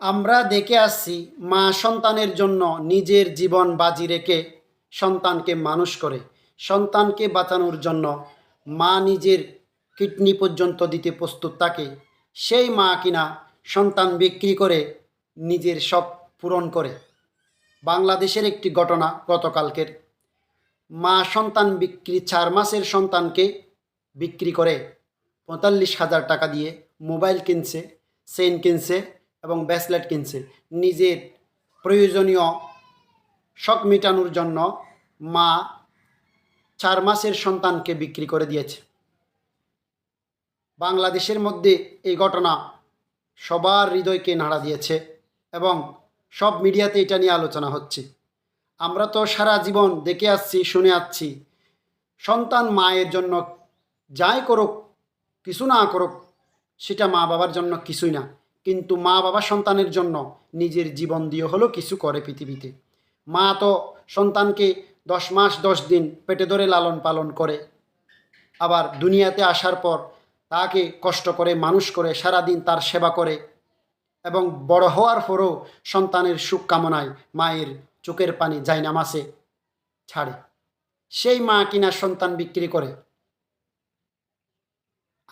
আমরা দেখে আসছি মা সন্তানের জন্য নিজের জীবন বাজি রেখে সন্তানকে মানুষ করে, সন্তানকে বাঁচানোর জন্য মা নিজের কিডনি পর্যন্ত দিতে প্রস্তুত থাকে। সেই মা কিনা সন্তান বিক্রি করে নিজের শখ পূরণ করে। বাংলাদেশের একটি ঘটনা গতকালকের। মা সন্তান বিক্রি, চার মাসের সন্তানকে বিক্রি করে পঁয়তাল্লিশ হাজার টাকা দিয়ে মোবাইল কিনছে চেন কিনছে এবং ব্যাসলেট কিনছে। নিজের প্রয়োজনীয় শখ মেটানোর জন্য মা চার মাসের সন্তানকে বিক্রি করে দিয়েছে। বাংলাদেশের মধ্যে এই ঘটনা সবার হৃদয়কে নাড়া দিয়েছে এবং সব মিডিয়াতে এটা নিয়ে আলোচনা হচ্ছে। আমরা তো সারা জীবন দেখে আসছি, শুনে আসছি, সন্তান মায়ের জন্য যাই করুক, কিছু না করুক, সেটা মা বাবার জন্য কিছুই না। কিন্তু মা বাবা সন্তানের জন্য নিজের জীবন দিয়ে হলেও কিছু করে পৃথিবীতে। মা তো সন্তানকে দশ মাস দশ দিন পেটে ধরে লালন পালন করে। আবার দুনিয়াতে আসার পর তাকে কষ্ট করে, মানুষ করে, সারাদিন তার সেবা করে এবং বড় হওয়ার পরও সন্তানের সুখ কামনায় মায়ের চোখের পানি যায় নামাসে ছাড়ে। সেই মা কিনা সন্তান বিক্রি করে।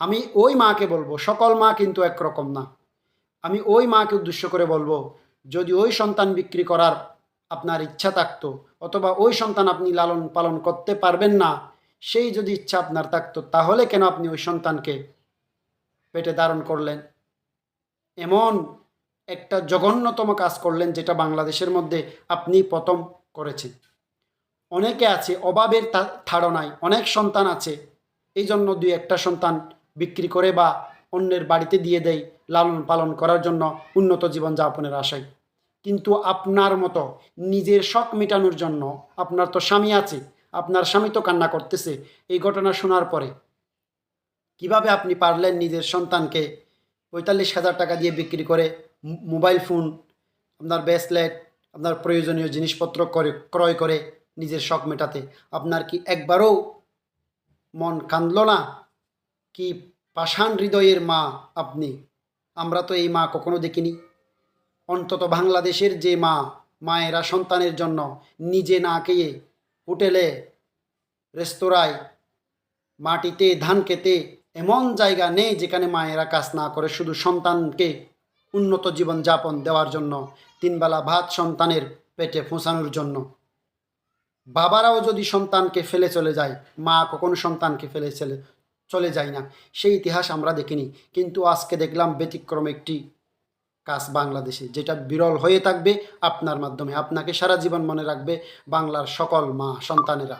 আমি ওই মাকে বলব, সকল মা কিন্তু একরকম না। আমি ওই মাকে উদ্দেশ্য করে বলব, যদি ওই সন্তান বিক্রি করার আপনার ইচ্ছা থাকতো, অথবা ওই সন্তান আপনি লালন পালন করতে পারবেন না, সেই যদি ইচ্ছা আপনার থাকতো, তাহলে কেন আপনি ওই সন্তানকে পেটে ধারণ করলেন? এমন একটা জঘন্যতম কাজ করলেন যেটা বাংলাদেশের মধ্যে আপনি প্রথম করেছেন। অনেকে আছে, অভাবের ধারণায় অনেক সন্তান আছে এই জন্য দুই একটা সন্তান বিক্রি করে বা অন্যের বাড়িতে দিয়ে দেয় লালন পালন করার জন্য উন্নত জীবনযাপনের আশায়। কিন্তু আপনার মতো নিজের শখ মেটানোর জন্য আপনার তো স্বামী আছে, আপনার স্বামী তো কান্না করতেছে, এই ঘটনা শোনার পরে কীভাবে আপনি পারলেন নিজের সন্তানকে পঁয়তাল্লিশ হাজার টাকা দিয়ে বিক্রি করে মোবাইল ফোন, আপনার ব্রেসলেট আপনার প্রয়োজনীয় জিনিসপত্র করে, ক্রয় করে নিজের শখ মেটাতে? আপনার কি একবারও মন কাঁদল না? কি পাষাণ হৃদয়ের মা আপনি আমরা তো এই মা কখনো দেখিনি। অন্তত বাংলাদেশের যে মা, মায়েরা সন্তানের জন্য নিজে না খেয়ে হোটেলে, রেস্তোরাঁয়, মাটিতে, ধান খেতে এমন জায়গা নেই যেখানে মায়েরা কাজ না করে শুধু সন্তানকে উন্নত জীবন যাপন দেওয়ার জন্য, তিনবেলা ভাত সন্তানের পেটে ফোঁসানোর জন্য। বাবারাও যদি সন্তানকে ফেলে চলে যায়, মা কখনো সন্তানকে ফেলে চলে চলে যায় না। সেই ইতিহাস আমরা দেখিনি। কিন্তু আজকে দেখলাম ব্যতিক্রম একটি কাজ বাংলাদেশে, যেটা বিরল হয়ে থাকবে আপনার মাধ্যমে। আপনাকে সারা জীবন মনে রাখবে বাংলার সকল মা সন্তানেরা